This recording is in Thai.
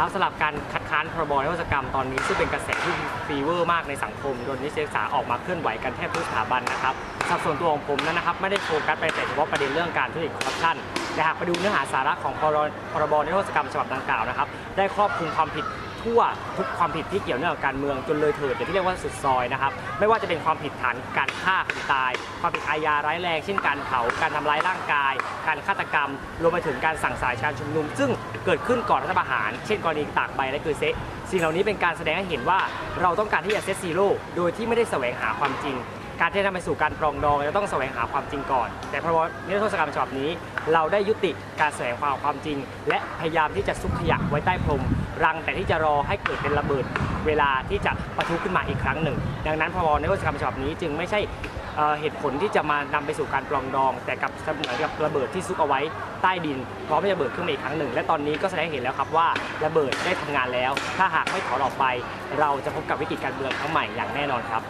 ครับสำหรับการคัดค้านพรบนิรโทษกรรมตอนนี้ซึ่งเป็นกระแสที่ฟีเวอร์มากในสังคมโดยนิสิตศึกษาออกมาเคลื่อนไหวกันแทบทุกสถาบันนะครับสำหรับส่วนตัวของผมนั้นนะครับ ไม่ได้โฟกัสไปแต่เฉพาะประเด็นเรื่องการทุจริตคอร์รัปชันแต่หากไปดูเนื้อหาสาระของพรบนิรโทษกรรมฉบับดังกล่าวนะครับ ได้ครอบคลุมความผิด ทั่วทุกความผิดที่เกี่ยวเนื่องกับการเมืองจนเลยเถิดอย่างที่เรียกว่าสุดซอยนะครับไม่ว่าจะเป็นความผิดฐานการฆ่าคนตาย ความผิดอาญาร้ายแรงเช่นการเผาการทำร้ายร่างกาย การฆาตกรรม รวมไปถึงการสั่งสายการชุมนุม ซึ่งเกิดขึ้นก่อนรัฐประหาร เช่นกรณีตากใบและคือเซสิ่งเหล่านี้เป็นการแสดงให้เห็นว่าเราต้องการที่จะเซตซีโร่โดยที่ไม่ได้แสวงหาความจริง การที่จะนำไปสู่การปรองดองเราจะต้องแสวงหาความจริงก่อน แต่เพราะว่านิรโทษกรรมฉบับนี้ เราได้ยุติการแสวงหาความจริง และพยายามที่จะซุกขยะไว้ใต้พรมรังแต่ที่จะรอให้เกิดเป็นระเบิดเวลาที่จะปะทุขึ้นมาอีกครั้งหนึ่ง ดังนั้นพรบนิรโทษกรรมฉบับนี้จึงไม่ใช่เหตุผลที่จะมานำไปสู่การปรองดอง แต่กับเสมือนกับระเบิดที่ซุกเอาไว้ใต้ดินพร้อมที่จะระเบิดขึ้นมาอีกครั้งหนึ่ง และตอนนี้ก็แสดงเห็นแล้วครับว่าระเบิดได้ทำงานแล้ว ถ้าหากไม่ถอนออกไป เราจะพบกับวิกฤตการเมืองครั้งใหม่อย่างแน่นอนครับ